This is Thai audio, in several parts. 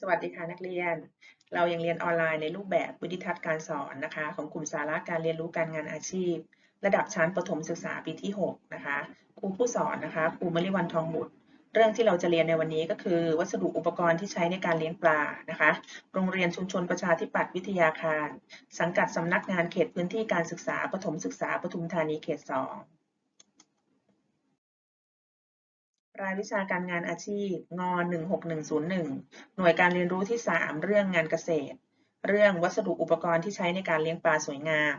สวัสดีค่ะนักเรียน เรายังเรียนออนไลน์ในรูปแบบวิดิทัศน์การสอนนะคะ ของกลุ่มสาระการเรียนรู้การงานอาชีพ ระดับชั้นประถมศึกษาปีที่ 6 นะคะครูผู้สอนนะคะครูมริวันทองบุตร เรื่องที่เราจะเรียนในวันนี้ก็คือ วัสดุอุปกรณ์ที่ใช้ในการเลี้ยงปลานะคะ โรงเรียนชุมชนประชาธิปัตย์วิทยาคาร สังกัดสำนักงานเขตพื้นที่การศึกษาประถมศึกษาปทุมธานีเขต 2 รายวิชาการงานอาชีพ ง 16101 หน่วยการเรียนรู้ที่ 3 เรื่องงานเกษตร เรื่องวัสดุอุปกรณ์ที่ใช้ในการเลี้ยงปลาสวยงาม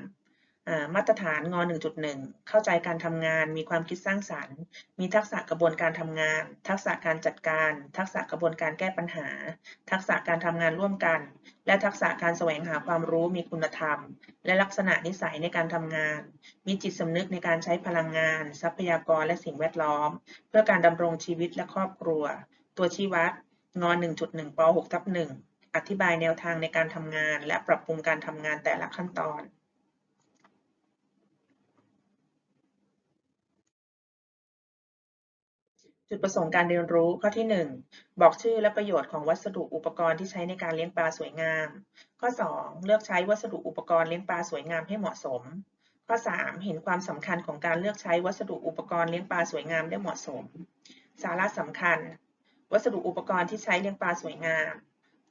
มาตรฐานง1.1 เข้าใจการทำงาน มีความคิดสร้างสรรค์ มีทักษะกระบวนการทำงาน ทักษะการจัดการ ทักษะกระบวนการแก้ปัญหา ทักษะการทำงานร่วมกัน และทักษะการแสวงหาความรู้มีคุณธรรม และลักษณะนิสัยในการทำงาน มีจิตสำนึกในการใช้พลังงาน ทรัพยากรและสิ่งแวดล้อม เพื่อการดำรงชีวิตและครอบครัว ตัวชี้วัดง1.1ป 6 ทับ1อธิบายแนวทางในการทำงาน และปรับปรุงการทำงานแต่ละขั้นตอน จุดประสงค์การเรียนรู้ข้อที่ 1 บอกชื่อและประโยชน์ของวัสดุอุปกรณ์ที่ใช้ในการเลี้ยงปลาสวยงาม ข้อ 2 เลือกใช้วัสดุอุปกรณ์เลี้ยงปลาสวยงามให้เหมาะสม ข้อ 3 เห็นความสำคัญของการเลือกใช้วัสดุอุปกรณ์เลี้ยงปลาสวยงามได้เหมาะสม สาระสำคัญ วัสดุอุปกรณ์ที่ใช้เลี้ยงปลาสวยงาม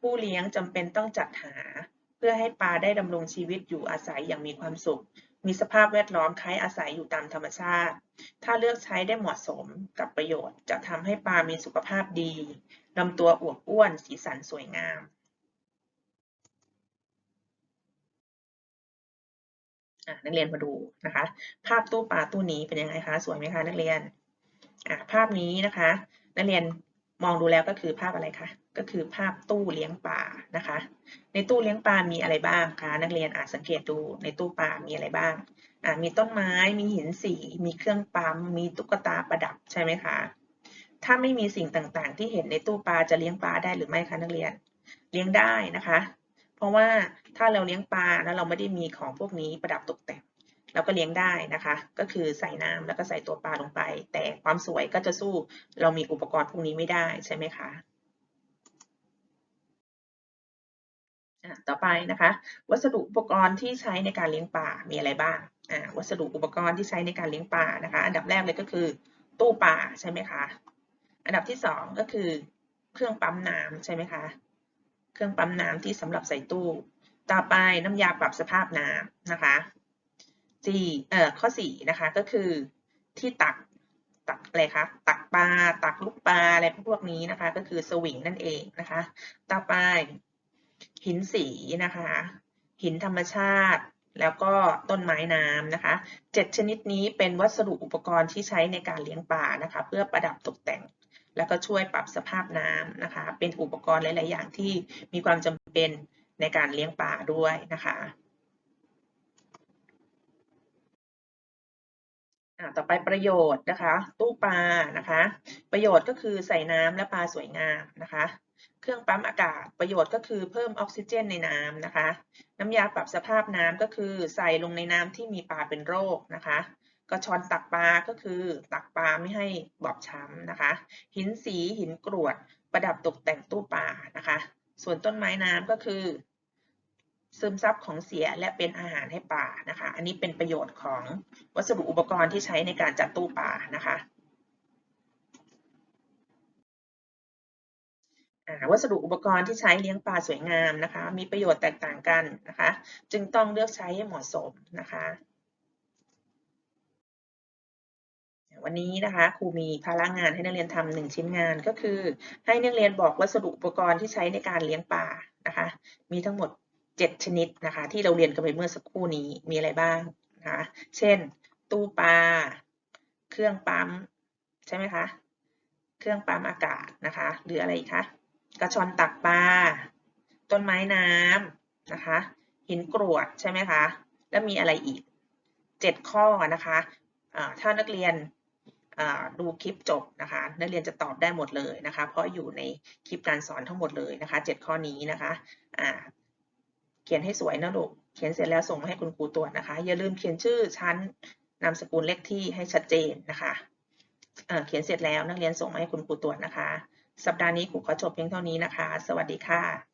ผู้เลี้ยงจำเป็นต้องจัดหา เพื่อให้ปลาได้ดำรงชีวิตอยู่อาศัยอย่างมีความสุข มีสภาพแวดล้อมคล้ายอาศัยอยู่ตามธรรมชาติ ถ้าเลือกใช้ได้เหมาะสมกับประโยชน์ จะทำให้ปลามีสุขภาพดีลำตัวอวบอ้วน สีสันสวยงาม นักเรียนมาดูนะคะ ภาพตู้ปลาตู้นี้เป็นยังไงคะ สวยไหมคะนักเรียนภาพนี้นะคะ นักเรียน มองดูแล้วก็คือภาพอะไรคะ ก็คือภาพตู้เลี้ยงปลานะคะ ในตู้เลี้ยงปลา มีอะไรบ้างคะนักเรียนอาจสังเกตดูในตู้ปลา มีอะไรบ้างมีต้นไม้ มีหินสี มีเครื่องปั๊ม มีตุ๊กตาประดับใช่ไหมคะ ถ้าไม่มีสิ่งต่างๆ ที่เห็นในตู้ปลาจะเลี้ยงปลาได้หรือไม่คะนักเรียน เลี้ยงได้นะคะ เพราะว่าถ้าเราเลี้ยงปลาแล้วเราไม่ได้มีของพวกนี้ประดับตกแต่ง เราก็เลี้ยงได้นะคะ ก็คือใส่น้ำแล้วก็ใส่ตัวปลาลงไป แต่ความสวยก็จะสู้เรามีอุปกรณ์พวกนี้ไม่ได้ใช่ไหมคะต่อไปนะคะ วัสดุอุปกรณ์ที่ใช้ในการเลี้ยงปลา มีอะไรบ้างวัสดุอุปกรณ์ที่ใช้ในการเลี้ยงปลานะคะ อันดับแรกเลยก็คือ ตู้ปลาใช่ไหมคะ อันดับที่สองก็คือเครื่องปั๊มน้ำใช่ไหมคะ เครื่องปั๊มน้ำที่สำหรับใส่ตู้ ต่อไปน้ำยาปรับสภาพน้ำนะคะ สี่เอ่อข้อสี่นะคะ ก็คือที่ตักตักอะไรคะตักปลาตักลูกปลาอะไรพวกนี้นะคะ ก็คือสวิงนั่นเองนะคะต่อไปหินสีนะคะ หินธรรมชาติ แล้วก็ต้นไม้น้ำนะคะเจ็ดชนิดนี้เป็นวัสดุอุปกรณ์ที่ใช้ในการเลี้ยงปลานะคะ เพื่อประดับตกแต่ง แล้วก็ช่วยปรับสภาพน้ำนะคะ เป็นอุปกรณ์หลาย ๆ อย่างที่มีความจำเป็นในการเลี้ยงปลาด้วยนะคะ ต่อไปประโยชน์นะคะ ตู้ปลานะคะ ประโยชน์ก็คือใส่น้ำและปลาสวยงามนะคะ เครื่องปั๊มอากาศประโยชน์ก็คือเพิ่มออกซิเจนในน้ำนะคะ น้ำยาปรับสภาพน้ำก็คือใส่ลงในน้ำที่มีปลาเป็นโรคนะคะกระชอนตักปลาก็คือตักปลาไม่ให้บอบช้ำนะคะ หินสีหินกรวด ประดับตกแต่งตู้ปลานะคะ ส่วนต้นไม้น้ำก็คือ ซึมซับของเสียและเป็นอาหารให้ปลานะคะ อันนี้เป็นประโยชน์ของวัสดุอุปกรณ์ที่ใช้ในการจัดตู้ปลานะคะวัสดุอุปกรณ์ที่ใช้เลี้ยงปลาสวยงามนะคะ มีประโยชน์แตกต่างกันนะคะ จึงต้องเลือกใช้ให้เหมาะสมนะคะ วันนี้นะคะครูมีภาระงานให้นักเรียนทำหนึ่งชิ้นงานก็คือ ให้นักเรียนบอกวัสดุอุปกรณ์ที่ใช้ในการเลี้ยงปลานะคะ มีทั้งหมด 7 ชนิดนะคะ ที่เราเรียนกันไปเมื่อสักครู่นี้มีอะไรบ้างนะคะเช่น ตู้ปลาเครื่องปั๊มใช่ไหมคะเครื่องปั๊มอากาศนะคะ หรืออะไรคะกระชอนตักปลาต้นไม้น้ำนะคะ หินกรวดใช่ไหมคะแล้วมีอะไรอีก 7 ข้อนะคะะถ้านักเรียนดูคลิปจบนะคะ นักเรียนจะตอบได้หมดเลยนะคะ เพราะอยู่ในคลิปการสอนทั้งหมดเลยนะคะ 7 ข้อนี้นะคะ เขียนให้สวยนะลูก เขียนเสร็จแล้วส่งมาให้คุณครูตรวจนะคะ อย่าลืมเขียนชื่อชั้นนามสกุลเลขที่ให้ชัดเจนนะคะเเขียนเสร็จแล้วนักเรียนส่งมาให้คุณครูตรวจนะคะ สัปดาห์นี้ครูขอจบเพียงเท่านี้นะคะ สวัสดีค่ะ